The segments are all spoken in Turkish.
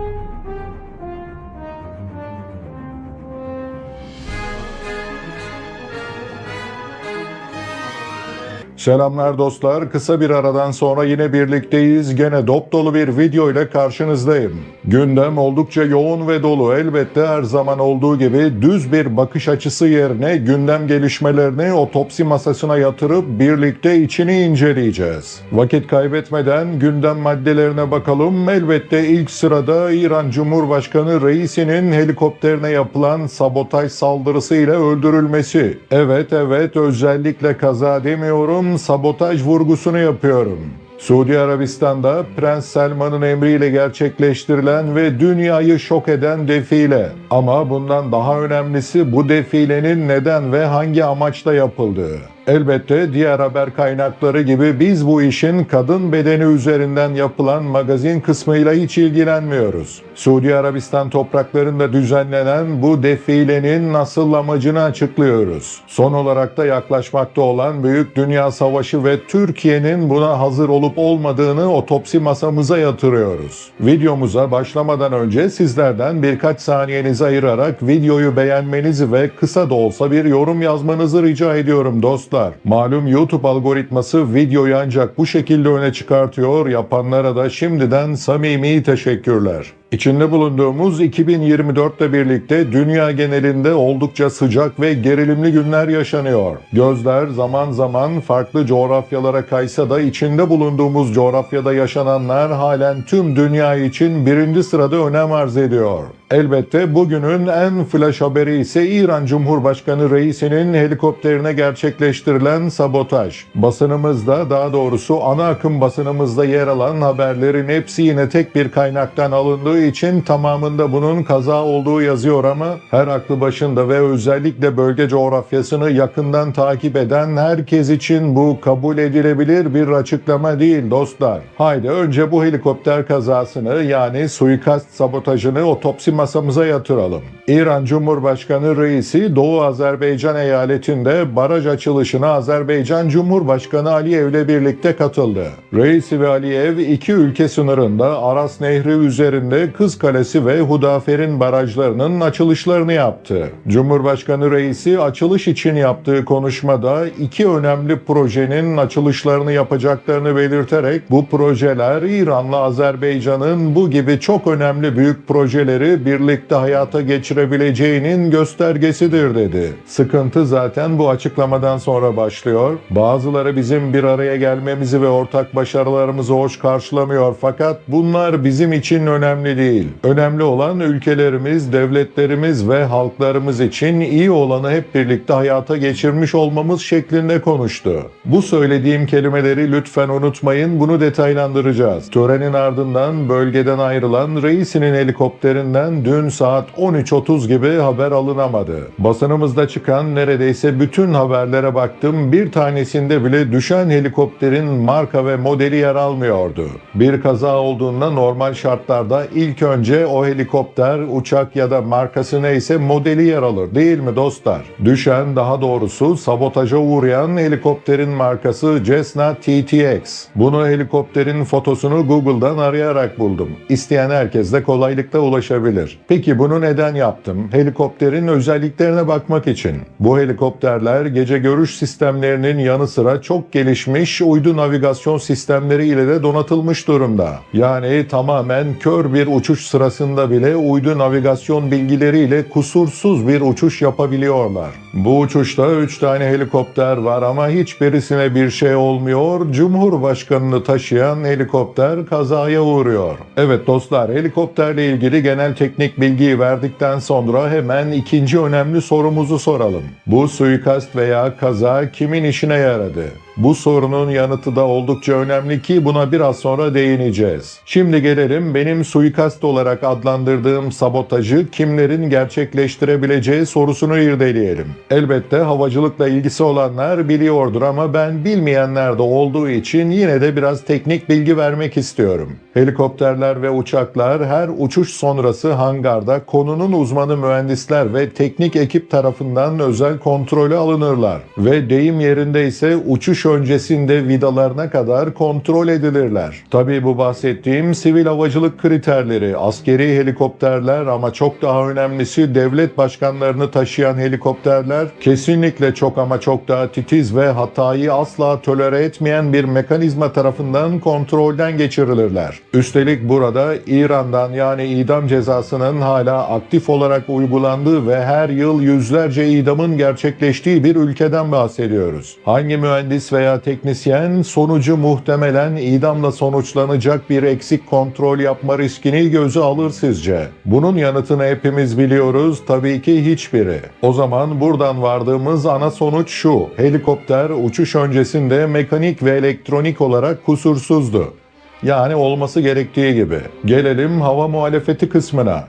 thank you. Selamlar dostlar. Kısa bir aradan sonra yine birlikteyiz. Gene dop dolu bir video ile karşınızdayım. Gündem oldukça yoğun ve dolu. Elbette her zaman olduğu gibi düz bir bakış açısı yerine gündem gelişmelerini otopsi masasına yatırıp birlikte içini inceleyeceğiz. Vakit kaybetmeden gündem maddelerine bakalım. Elbette ilk sırada İran Cumhurbaşkanı Reisi'nin helikopterine yapılan sabotaj saldırısı ile öldürülmesi. Evet evet özellikle kaza demiyorum sabotaj vurgusunu yapıyorum. Suudi Arabistan'da Prens Selman'ın emriyle gerçekleştirilen ve dünyayı şok eden defile. Ama bundan daha önemlisi bu defilenin neden ve hangi amaçla yapıldığı. Elbette diğer haber kaynakları gibi biz bu işin kadın bedeni üzerinden yapılan magazin kısmıyla hiç ilgilenmiyoruz. Suudi Arabistan topraklarında düzenlenen bu defilenin nasıl amacını açıklıyoruz. Son olarak da yaklaşmakta olan Büyük Dünya Savaşı ve Türkiye'nin buna hazır olup olmadığını otopsi masamıza yatırıyoruz. Videomuza başlamadan önce sizlerden birkaç saniyenizi ayırarak videoyu beğenmenizi ve kısa da olsa bir yorum yazmanızı rica ediyorum dostlar. Malum YouTube algoritması videoyu ancak bu şekilde öne çıkartıyor. Yapanlara da şimdiden samimi teşekkürler. İçinde bulunduğumuz 2024 ile birlikte dünya genelinde oldukça sıcak ve gerilimli günler yaşanıyor. Gözler zaman zaman farklı coğrafyalara kaysa da içinde bulunduğumuz coğrafyada yaşananlar halen tüm dünya için birinci sırada önem arz ediyor. Elbette bugünün en flash haberi ise İran Cumhurbaşkanı Reisi'nin helikopterine gerçekleştirilen sabotaj. Basınımızda daha doğrusu ana akım basınımızda yer alan haberlerin hepsi yine tek bir kaynaktan alındığı için tamamında bunun kaza olduğu yazıyor ama her aklı başında ve özellikle bölge coğrafyasını yakından takip eden herkes için bu kabul edilebilir bir açıklama değil dostlar. Haydi önce bu helikopter kazasını yani suikast sabotajını otopsi masamıza yatıralım. İran Cumhurbaşkanı Reisi Doğu Azerbaycan eyaletinde baraj açılışına Azerbaycan Cumhurbaşkanı Aliyev ile birlikte katıldı. Reisi ve Aliyev iki ülke sınırında Aras Nehri üzerinde Kız Kalesi ve Hudafer'in barajlarının açılışlarını yaptı. Cumhurbaşkanı Reisi açılış için yaptığı konuşmada iki önemli projenin açılışlarını yapacaklarını belirterek bu projeler İran'la Azerbaycan'ın bu gibi çok önemli büyük projeleri birlikte hayata geçirebileceğinin göstergesidir dedi. Sıkıntı zaten bu açıklamadan sonra başlıyor. Bazıları bizim bir araya gelmemizi ve ortak başarılarımızı hoş karşılamıyor fakat bunlar bizim için önemli değil. Önemli olan ülkelerimiz, devletlerimiz ve halklarımız için iyi olanı hep birlikte hayata geçirmiş olmamız şeklinde konuştu. Bu söylediğim kelimeleri lütfen unutmayın, bunu detaylandıracağız. Törenin ardından bölgeden ayrılan reisinin helikopterinden dün saat 13.30 gibi haber alınamadı. Basınımızda çıkan neredeyse bütün haberlere baktım, bir tanesinde bile düşen helikopterin marka ve modeli yer almıyordu. Bir kaza olduğunda normal şartlarda ilk önce o helikopter, uçak ya da markası neyse modeli yer alır değil mi dostlar? Düşen daha doğrusu sabotaja uğrayan helikopterin markası Cessna TTX. Bunu helikopterin fotosunu Google'dan arayarak buldum. İsteyen herkes de kolaylıkla ulaşabilir. Peki bunu neden yaptım? Helikopterin özelliklerine bakmak için. Bu helikopterler gece görüş sistemlerinin yanı sıra çok gelişmiş uydu navigasyon sistemleri ile de donatılmış durumda. Yani tamamen kör bir uçuş sırasında bile uydu navigasyon bilgileriyle kusursuz bir uçuş yapabiliyorlar. Bu uçuşta 3 tane helikopter var ama hiçbirisine bir şey olmuyor. Cumhurbaşkanını taşıyan helikopter kazaya uğruyor. Evet dostlar helikopterle ilgili genel teknik bilgiyi verdikten sonra hemen ikinci önemli sorumuzu soralım. Bu suikast veya kaza kimin işine yaradı? Bu sorunun yanıtı da oldukça önemli ki buna biraz sonra değineceğiz. Şimdi gelelim benim suikast olarak adlandırdığım sabotajı kimlerin gerçekleştirebileceği sorusunu irdeleyelim. Elbette havacılıkla ilgisi olanlar biliyordur ama ben bilmeyenler de olduğu için yine de biraz teknik bilgi vermek istiyorum. Helikopterler ve uçaklar her uçuş sonrası hangarda konunun uzmanı mühendisler ve teknik ekip tarafından özel kontrolü alınırlar ve deyim yerinde ise uçuş öncesinde vidalarına kadar kontrol edilirler. Tabii bu bahsettiğim sivil havacılık kriterleri, askeri helikopterler ama çok daha önemlisi devlet başkanlarını taşıyan helikopterler kesinlikle çok ama çok daha titiz ve hatayı asla tolere etmeyen bir mekanizma tarafından kontrolden geçirilirler. Üstelik burada İran'dan yani idam cezasının hala aktif olarak uygulandığı ve her yıl yüzlerce idamın gerçekleştiği bir ülkeden bahsediyoruz. Hangi mühendis veya teknisyen sonucu muhtemelen idamla sonuçlanacak bir eksik kontrol yapma riskini göze alır sizce? Bunun yanıtını hepimiz biliyoruz. Tabii ki hiçbiri. O zaman buradan vardığımız ana sonuç şu. Helikopter uçuş öncesinde mekanik ve elektronik olarak kusursuzdu. Yani olması gerektiği gibi. Gelelim hava muhalefeti kısmına.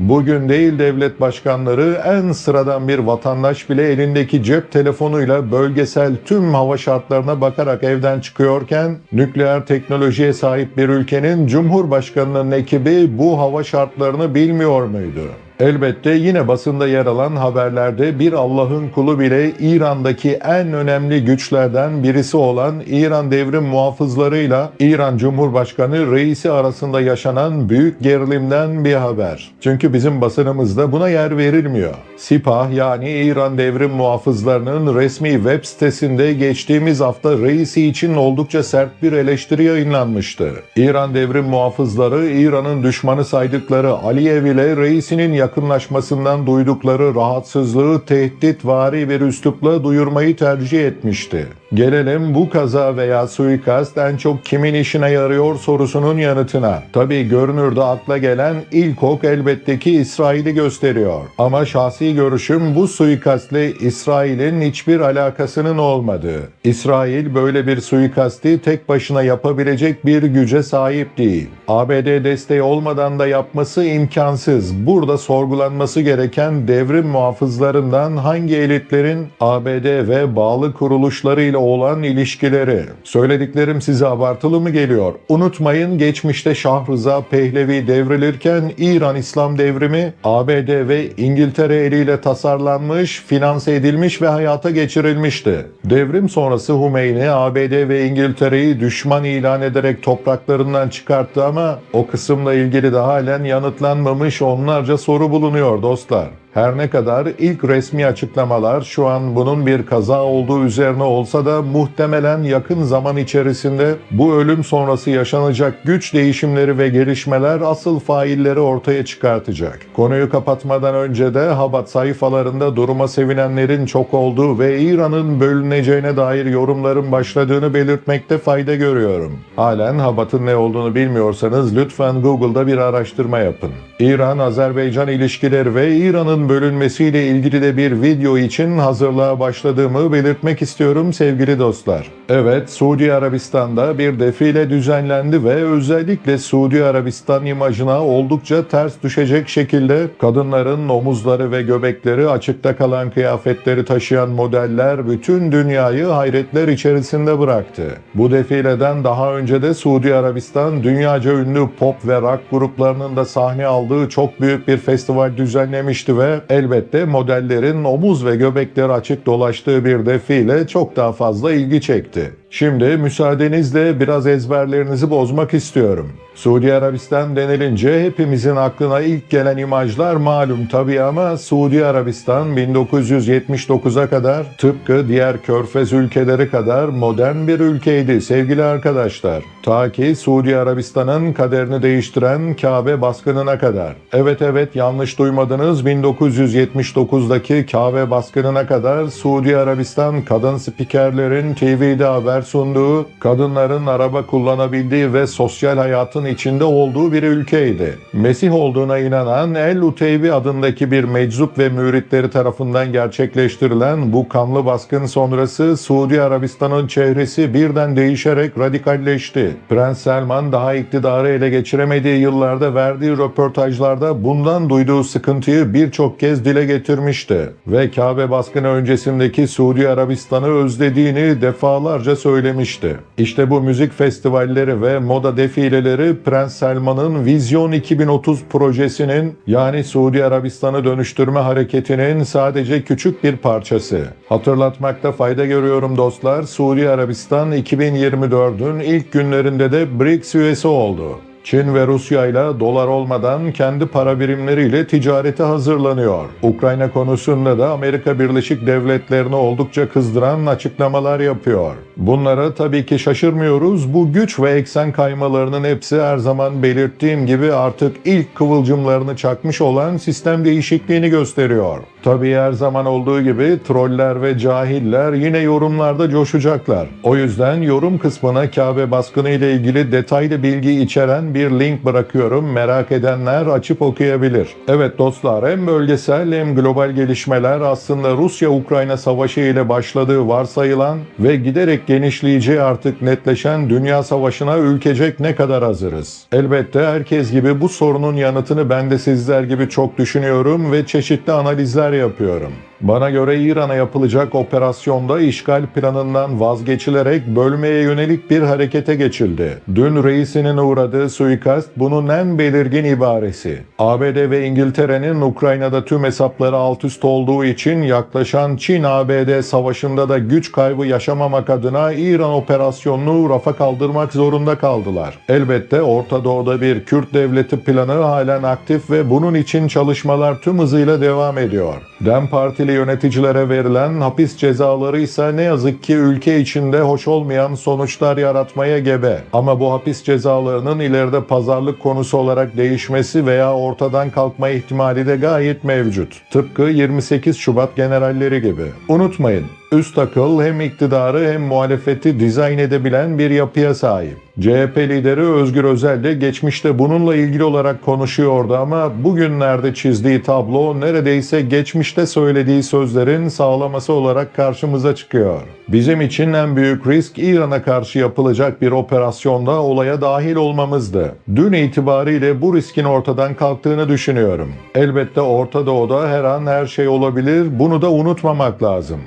Bugün değil devlet başkanları en sıradan bir vatandaş bile elindeki cep telefonuyla bölgesel tüm hava şartlarına bakarak evden çıkıyorken nükleer teknolojiye sahip bir ülkenin cumhurbaşkanının ekibi bu hava şartlarını bilmiyor muydu? Elbette yine basında yer alan haberlerde bir Allah'ın kulu bile İran'daki en önemli güçlerden birisi olan İran devrim muhafızlarıyla İran Cumhurbaşkanı reisi arasında yaşanan büyük gerilimden bir haber. Çünkü bizim basınımızda buna yer verilmiyor. Sipah yani İran devrim muhafızlarının resmi web sitesinde geçtiğimiz hafta reisi için oldukça sert bir eleştiri yayınlanmıştı. İran devrim muhafızları İran'ın düşmanı saydıkları Aliyev ile reisinin yakınlaşmasından duydukları rahatsızlığı tehditvari bir üslupla duyurmayı tercih etmişti. Gelelim bu kaza veya suikast en çok kimin işine yarıyor sorusunun yanıtına. Tabi görünürde akla gelen ilk ok elbette ki İsrail'i gösteriyor. Ama şahsi görüşüm bu suikastle İsrail'in hiçbir alakasının olmadığı. İsrail böyle bir suikasti tek başına yapabilecek bir güce sahip değil. ABD desteği olmadan da yapması imkansız. Burada sorgulanması gereken devrim muhafızlarından hangi elitlerin ABD ve bağlı kuruluşlarıyla olan ilişkileri. Söylediklerim size abartılı mı geliyor? Unutmayın geçmişte Şah Rıza Pehlevi devrilirken İran İslam devrimi ABD ve İngiltere eliyle tasarlanmış, finanse edilmiş ve hayata geçirilmişti. Devrim sonrası Hümeyni ABD ve İngiltere'yi düşman ilan ederek topraklarından çıkarttı ama o kısımla ilgili de halen yanıtlanmamış onlarca soru bulunuyor dostlar. Her ne kadar ilk resmi açıklamalar şu an bunun bir kaza olduğu üzerine olsa da muhtemelen yakın zaman içerisinde bu ölüm sonrası yaşanacak güç değişimleri ve gelişmeler asıl failleri ortaya çıkartacak. Konuyu kapatmadan önce de Habat sayfalarında duruma sevinenlerin çok olduğu ve İran'ın bölüneceğine dair yorumların başladığını belirtmekte fayda görüyorum. Halen Habat'ın ne olduğunu bilmiyorsanız lütfen Google'da bir araştırma yapın. İran-Azerbaycan ilişkileri ve İran'ın bölünmesiyle ilgili de bir video için hazırlığa başladığımı belirtmek istiyorum sevgili dostlar. Evet, Suudi Arabistan'da bir defile düzenlendi ve özellikle Suudi Arabistan imajına oldukça ters düşecek şekilde kadınların omuzları ve göbekleri açıkta kalan kıyafetleri taşıyan modeller bütün dünyayı hayretler içerisinde bıraktı. Bu defileden daha önce de Suudi Arabistan dünyaca ünlü pop ve rock gruplarının da sahne aldığı çok büyük bir festival düzenlemişti ve elbette modellerin omuz ve göbekleri açık dolaştığı bir defile çok daha fazla ilgi çekti işte Şimdi müsaadenizle biraz ezberlerinizi bozmak istiyorum. Suudi Arabistan denilince hepimizin aklına ilk gelen imajlar malum tabii ama Suudi Arabistan 1979'a kadar tıpkı diğer körfez ülkeleri kadar modern bir ülkeydi sevgili arkadaşlar. Ta ki Suudi Arabistan'ın kaderini değiştiren Kabe baskınına kadar. Evet evet yanlış duymadınız 1979'daki Kabe baskınına kadar Suudi Arabistan kadın spikerlerin TV'de haber sunduğu, kadınların araba kullanabildiği ve sosyal hayatın içinde olduğu bir ülkeydi. Mesih olduğuna inanan El Uteybi adındaki bir meczup ve müritleri tarafından gerçekleştirilen bu kanlı baskın sonrası Suudi Arabistan'ın çehresi birden değişerek radikalleşti. Prens Selman daha iktidarı ele geçiremediği yıllarda verdiği röportajlarda bundan duyduğu sıkıntıyı birçok kez dile getirmişti. Ve Kabe baskını öncesindeki Suudi Arabistan'ı özlediğini defalarca söylemişti. İşte bu müzik festivalleri ve moda defileleri Prens Selman'ın Vizyon 2030 projesinin yani Suudi Arabistan'ı dönüştürme hareketinin sadece küçük bir parçası. Hatırlatmakta fayda görüyorum dostlar. Suudi Arabistan 2024'ün ilk günlerinde de BRICS üyesi oldu. Çin ve Rusya ile dolar olmadan kendi para birimleriyle ticarete hazırlanıyor. Ukrayna konusunda da Amerika Birleşik Devletleri'ni oldukça kızdıran açıklamalar yapıyor. Bunlara tabii ki şaşırmıyoruz. Bu güç ve eksen kaymalarının hepsi her zaman belirttiğim gibi artık ilk kıvılcımlarını çakmış olan sistem değişikliğini gösteriyor. Tabii her zaman olduğu gibi troller ve cahiller yine yorumlarda coşacaklar. O yüzden yorum kısmına Kabe baskını ile ilgili detaylı bilgi içeren bir link bırakıyorum. Merak edenler açıp okuyabilir. Evet dostlar hem bölgesel hem global gelişmeler aslında Rusya-Ukrayna savaşı ile başladığı varsayılan ve giderek genişleyeceği artık netleşen dünya savaşına ülkecek ne kadar hazırız? Elbette herkes gibi bu sorunun yanıtını ben de sizler gibi çok düşünüyorum ve çeşitli analizler yapıyorum. Bana göre İran'a yapılacak operasyonda işgal planından vazgeçilerek bölmeye yönelik bir harekete geçildi. Dün reisinin uğradığı suikast bunun en belirgin ibaresi. ABD ve İngiltere'nin Ukrayna'da tüm hesapları alt üst olduğu için yaklaşan Çin-ABD savaşında da güç kaybı yaşamamak adına İran operasyonunu rafa kaldırmak zorunda kaldılar. Elbette Orta Doğu'da bir Kürt devleti planı halen aktif ve bunun için çalışmalar tüm hızıyla devam ediyor. Dem Partili yöneticilere verilen hapis cezaları ise ne yazık ki ülke içinde hoş olmayan sonuçlar yaratmaya gebe. Ama bu hapis cezalarının ileride pazarlık konusu olarak değişmesi veya ortadan kalkma ihtimali de gayet mevcut. Tıpkı 28 Şubat generalleri gibi. Unutmayın, üst akıl hem iktidarı hem muhalefeti dizayn edebilen bir yapıya sahip. CHP lideri Özgür Özel de geçmişte bununla ilgili olarak konuşuyordu ama bugünlerde çizdiği tablo neredeyse geçmişte söylediği sözlerin sağlaması olarak karşımıza çıkıyor. Bizim için en büyük risk İran'a karşı yapılacak bir operasyonda olaya dahil olmamızdı. Dün itibariyle bu riskin ortadan kalktığını düşünüyorum. Elbette Orta Doğu'da her an her şey olabilir. Bunu da unutmamak lazım.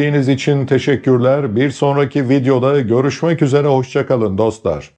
İzlediğiniz için teşekkürler. Bir sonraki videoda görüşmek üzere. Hoşçakalın dostlar.